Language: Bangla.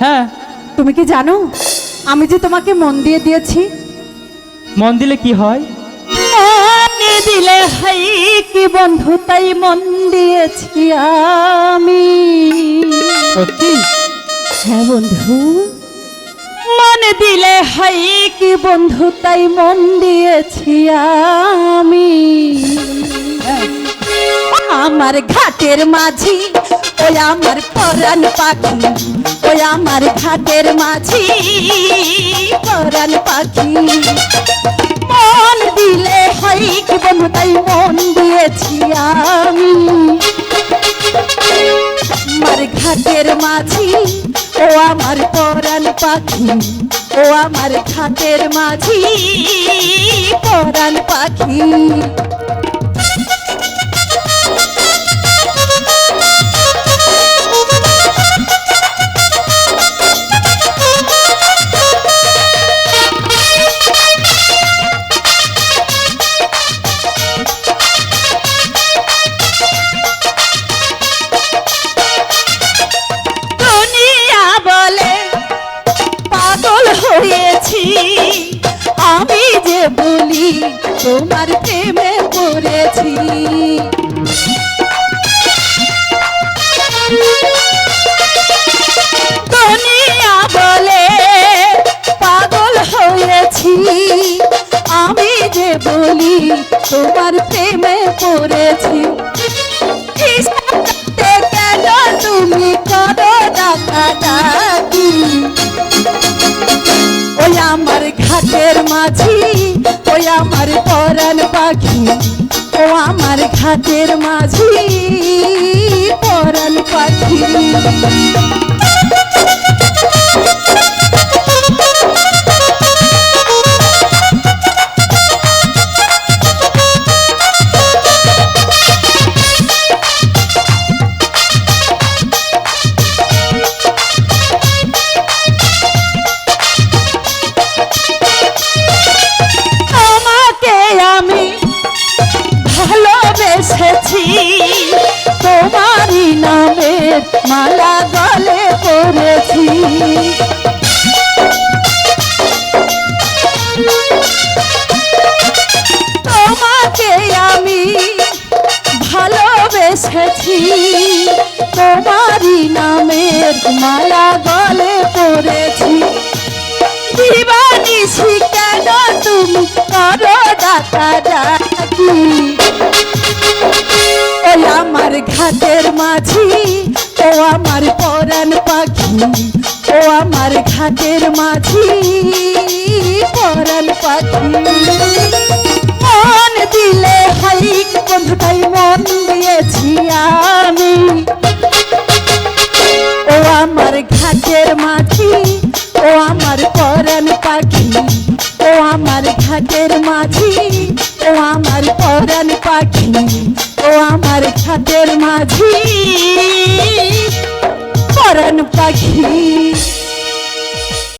হ্যাঁ। তুমি কি জানো? আমি যে তোমাকে মন দিয়ে দিয়েছি। মন দিলে কি হয়? মনে দিলে হাই কি বন্ধু তাই মন দিয়েছি আমি। সত্যি? হ্যাঁ বন্ধু। মন দিলে হাই কি বন্ধু তাই মন দিয়েছি আমি। আমার ঘাটের মাঝি ওই আমার পরাণ পাখি, ওই আমার ঘাটের মাঝি, পরাণ পাখি। মন দিলে হাই কি বন্ধু তাই মন দিয়েছি আমি। আমার ঘাটের মাঝি, ও আমার পরাণ পাখি, ও আমার ঘাটের মাঝি, পরাণ পাখি। তোমার প্রেমে পড়েছি। কেন তুমি করো ডাকাডাকি? ওই আমার ঘাটের মাঝি, ওই আমার পরাণ পাখি, ও আমার ঘাটের মাঝি, পরাণ পাখি। মালা গলে পড়েছি। তোমাকে আমি ভালোবেসেছি। তোমারই নামের মালা গলে পড়েছি। দিবানিসি কেন তুমি করো ডাকা ডাকি আমার ঘাটের মাঝি ও আমার পরাণ পাখি ও আমার ঘাটের মাঝি। ঘাটের মাঝি পরাণ পাখি।